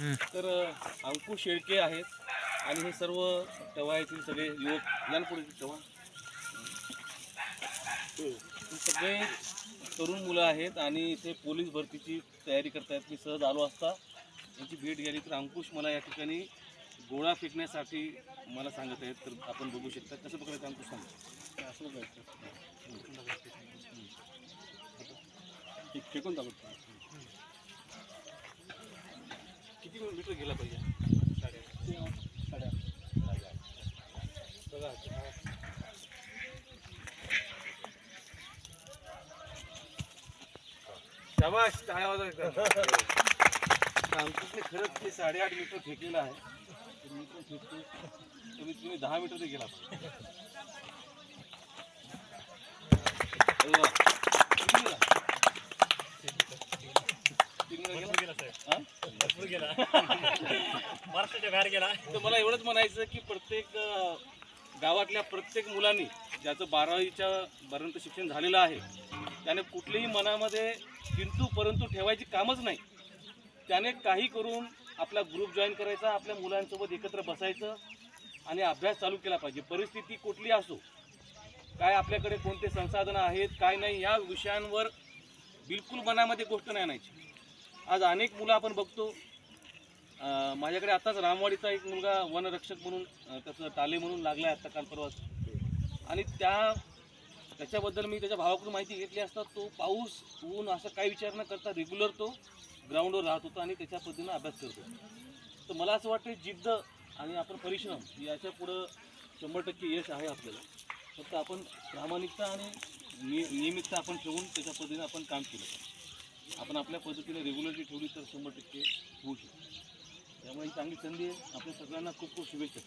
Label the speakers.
Speaker 1: तर अंकुश शेळके आहेत आणि हे सर्व तेव्हा येथील सगळे युवक तेव्हा. हे सगळे तरुण मुलं आहेत आणि इथे पोलीस भरतीची तयारी करतायत. मी सहज आलो असता. यांची भेट घ्यावी तर अंकुश मला या ठिकाणी गोळा फेकण्यासाठी मला सांगत आहेत. तर आपण बघू शकता. कसं बघायचं अंकुश सांग असं बघायचं फेकून टाकत किती मीटर गेला पाहिजे? शाबाश खरंच ते साडेआठ मीटर फेकलेलं आहे. मीटर फेकतो कमीत कमी दहा मीटर ते गेला. पाहिजे. अरे वा. किती गेला? तीन भरपूर गेला?
Speaker 2: महाराष्ट्राच्या बाहेर गेला
Speaker 1: तर मला एवढंच म्हणायचं की प्रत्येक गावातल्या प्रत्येक मुलांनी ज्याचं बारावीच्या पर्यंत शिक्षण झालेलं आहे त्याने कुठलेही मनामध्ये किंतु परंतु ठेवायची कामच नाही त्याने काही करून आपला ग्रुप जॉईन करायचा आपल्या मुलांसोबत एकत्र बसायचं आणि अभ्यास चालू केला पाहिजे परिस्थिती कुठली असो काय आपल्याकडे कोणते संसाधनं आहेत काय नाही या विषयांवर बिलकुल मनामध्ये गोष्ट नाही आणायची आज अनेक मुलं आपण बघतो. माझ्याकडे आताच रामवाडीचा एक मुलगा वनरक्षक म्हणून त्याचं टाले म्हणून लागला आहे आत्ता काल परवाच. आणि त्या त्याच्याबद्दल मी त्याच्या भावाकडून माहिती घेतली असता तो पाऊस ऊन असं काही विचार न करता रेग्युलर तो ग्राउंडवर राहत होता आणि त्याच्या पद्धतीनं अभ्यास करतो तर मला असं वाटतं जिद्द आणि आपण परिश्रम याच्या पुढं शंभर टक्के यश आहे आपल्याला. फक्त आपण प्रामाणिकता आणि नियमितता आपण ठेवून त्याच्या पद्धतीने आपण काम केलं पाहिजे. आपण आपल्या पद्धतीने रेग्युलरली ठेवली तर शंभर टक्के होऊ शकतो. त्यामुळे ही चांगली संधी आहे. आपल्या सगळ्यांना खूप खूप शुभेच्छा.